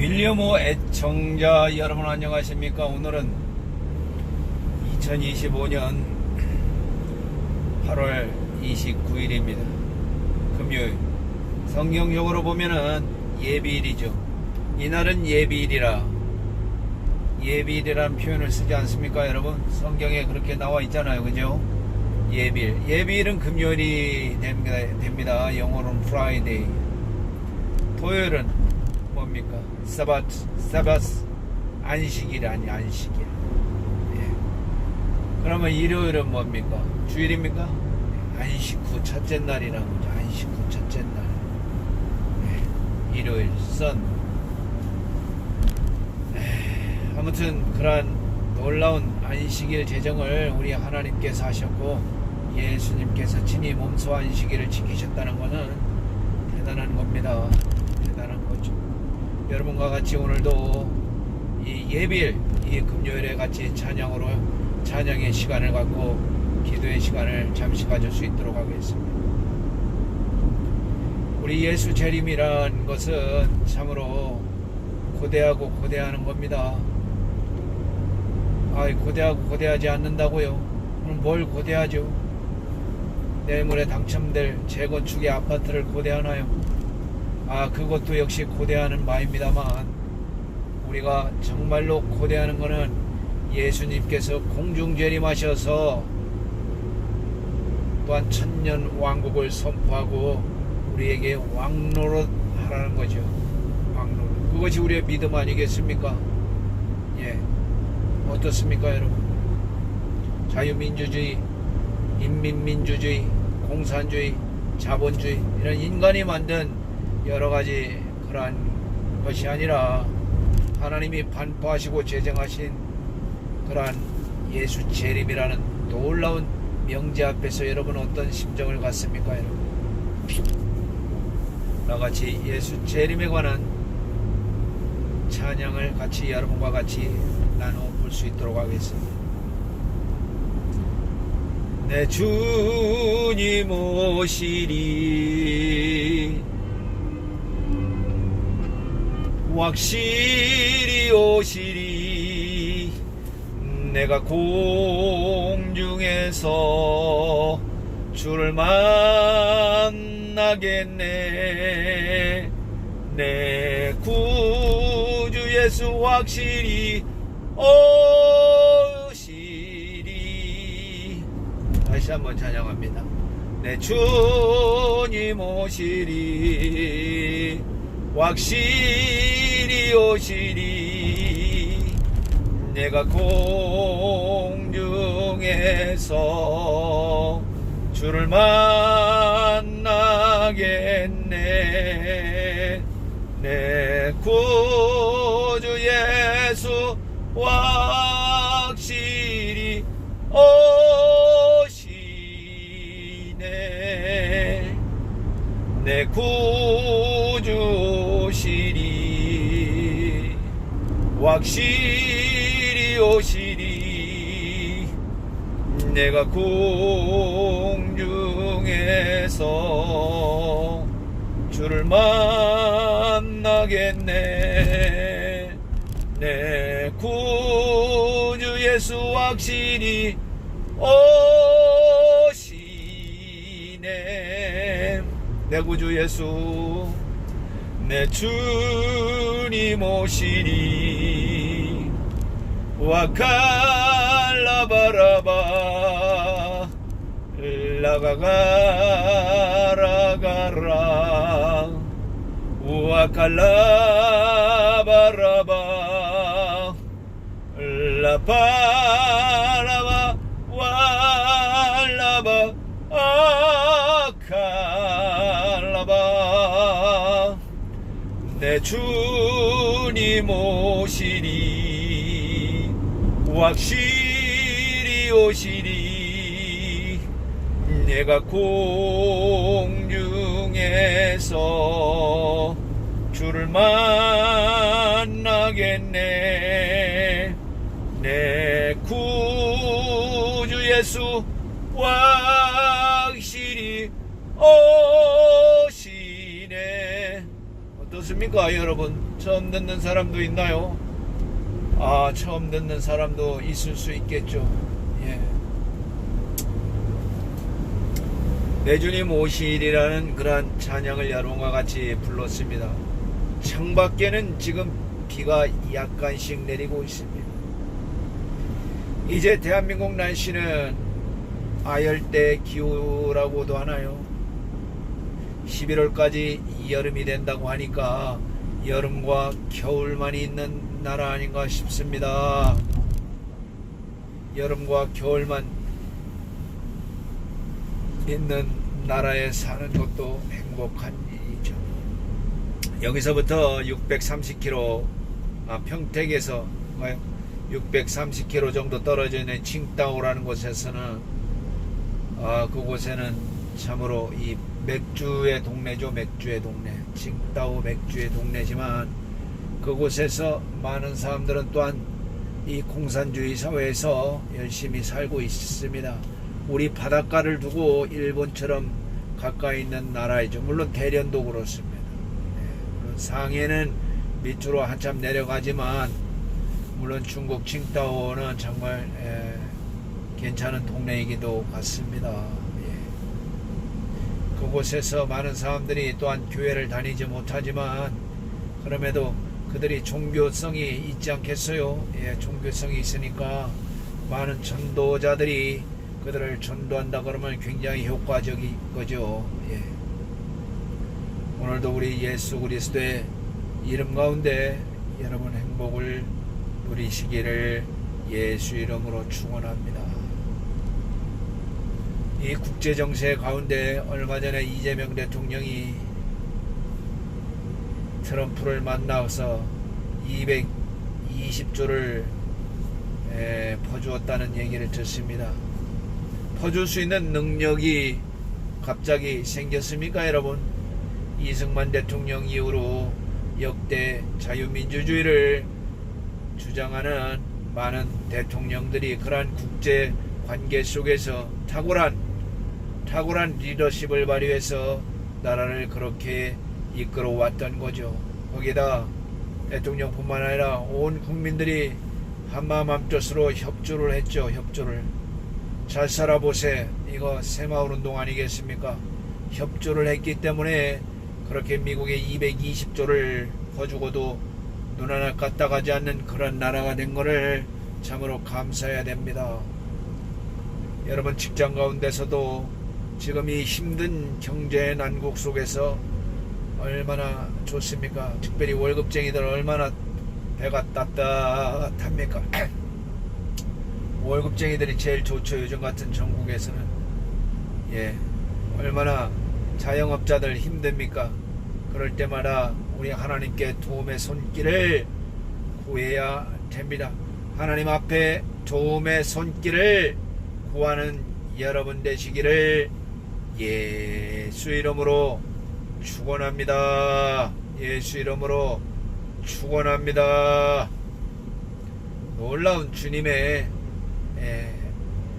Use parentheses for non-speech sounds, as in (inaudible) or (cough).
윌리엄호 애청자 여러분 안녕하십니까? 오늘은 2025년 8월 29일입니다. 금요일. 성경적으로 보면은 예비일이죠. 이날은 예비일이라 예비일이라는 표현을 쓰지 않습니까, 여러분? 성경에 그렇게 나와 있잖아요, 그죠? 예비일. 예비일은 금요일이 됩니다. 영어로는 Friday. 토요일은 뭡니까? 사바트, 사바스, 안식일 아니 안식일. 예. 그러면 일요일은 뭡니까? 주일입니까? 예. 안식 후 첫째 날이라고 하죠. 안식 후 첫째 날. 예. 일요일, 선. 에, 아무튼 그러한 놀라운 안식일 제정을 우리 하나님께서 하셨고 예수님께서 친히 몸소 안식일을 지키셨다는 것은 대단한 겁니다. 여러분과 같이 오늘도 이 예bil, 이 금요일에 같이 찬양으로 찬양의 시간을 갖고 기도의 시간을 잠시 가질 수 있도록 하겠습니다. 우리 예수 재림이란 것은 참으로 고대하고 고대하는 겁니다. 아, 고대하고 고대하지 않는다고요? 그럼 뭘 고대하죠? 내물에 당첨될 재건축의 아파트를 고대하나요? 아, 그것도 역시 고대하는 바입니다만, 우리가 정말로 고대하는 것은 예수님께서 공중재림하셔서 또한 천년 왕국을 선포하고 우리에게 왕노릇 하라는 거죠. 왕노릇. 그것이 우리의 믿음 아니겠습니까? 예. 어떻습니까, 여러분? 자유민주주의, 인민민주주의, 공산주의, 자본주의, 이런 인간이 만든 여러 가지 그러한 것이 아니라 하나님이 반포하시고 제정하신 그러한 예수 재림이라는 놀라운 명제 앞에서 여러분 어떤 심정을 갖습니까, 여러분? 나같이 예수 재림에 관한 찬양을 같이 여러분과 같이 나눠 볼 수 있도록 하겠습니다. 내 주님 오시리 확실히 오시리. 내가 공중에서 주를 만나겠네. 내 구주 예수 확실히 오시리. 다시 한번 찬양합니다. 내 주님 오시리 확실히 오시리. 내가 공중에서 주를 만나겠네. 내 구주 예수 확실히 오시네. 내 구주 확실히 오시리. 내가 공중에서 주를 만나겠네. 내 구주 예수 확실히 오시네. 내 구주 예수 내 주님 오시리 와칼라바라바 라가가라가라. 와칼라바라바 라바 주님 오시리. 확실히 오시리. 내가 공중에서 주를 만나겠네. 내 구주 예수 확실히 오 어떻습니까, 여러분? 처음 듣는 사람도 있나요? 아, 처음 듣는 사람도 있을 수 있겠죠. 예. 내 주님 오시리라는 그러한 찬양을 여러분과 같이 불렀습니다. 창밖에는 지금 비가 약간씩 내리고 있습니다. 이제 대한민국 날씨는 아열대 기후라고도 하나요? 11월까지 여름이 된다고 하니까 여름과 겨울만 있는 나라 아닌가 싶습니다. 여름과 겨울만 있는 나라에 사는 것도 행복한 일이죠. 여기서부터 630km 아, 평택에서 630km 정도 떨어져 있는 칭따오라는 곳에서는 아, 그곳에는 참으로 이 맥주의 동네죠. 맥주의 동네. 칭따오 맥주의 동네지만 그곳에서 많은 사람들은 또한 이 공산주의 사회에서 열심히 살고 있습니다. 우리 바닷가를 두고 일본처럼 가까이 있는 나라이죠. 물론 대련도 그렇습니다. 네, 물론 상해는 밑으로 한참 내려가지만 물론 중국 칭따오는 정말 에, 괜찮은 동네이기도 같습니다. 예. 그곳에서 많은 사람들이 또한 교회를 다니지 못하지만 그럼에도 그들이 종교성이 있지 않겠어요? 예, 종교성이 있으니까 많은 전도자들이 그들을 전도한다 그러면 굉장히 효과적인 거죠. 예. 오늘도 우리 예수 그리스도의 이름 가운데 여러분 행복을 누리시기를 예수 이름으로 축원합니다. 이 국제 정세 가운데 얼마 전에 이재명 대통령이 트럼프를 만나서 220조를 퍼주었다는 얘기를 듣습니다. 퍼줄 수 있는 능력이 갑자기 생겼습니까, 여러분? 이승만 대통령 이후로 역대 자유민주주의를 주장하는 많은 대통령들이 그러한 국제 관계 속에서 탁월한 탁월한 리더십을 발휘해서 나라를 그렇게 이끌어 왔던 거죠. 거기다 대통령뿐만 아니라 온 국민들이 한마음 한뜻으로 협조를 했죠. 협조를. 잘 살아보세. 이거 새마을 운동 아니겠습니까? 협조를 했기 때문에 그렇게 미국의 220조를 퍼주고도 눈 하나 까딱하지 않는 그런 나라가 된 거를 참으로 감사해야 됩니다. 여러분 직장 가운데서도 지금 이 힘든 경제의 난국 속에서 얼마나 좋습니까? 특별히 월급쟁이들 얼마나 배가 따뜻합니까? (clears throat) 월급쟁이들이 제일 좋죠. 요즘 같은 전국에서는. 예. 얼마나 자영업자들 힘듭니까? 그럴 때마다 우리 하나님께 도움의 손길을 구해야 됩니다. 하나님 앞에 도움의 손길을 구하는 여러분 되시기를 예수 이름으로 축원합니다. 예수 이름으로 축원합니다. 놀라운 주님의 예,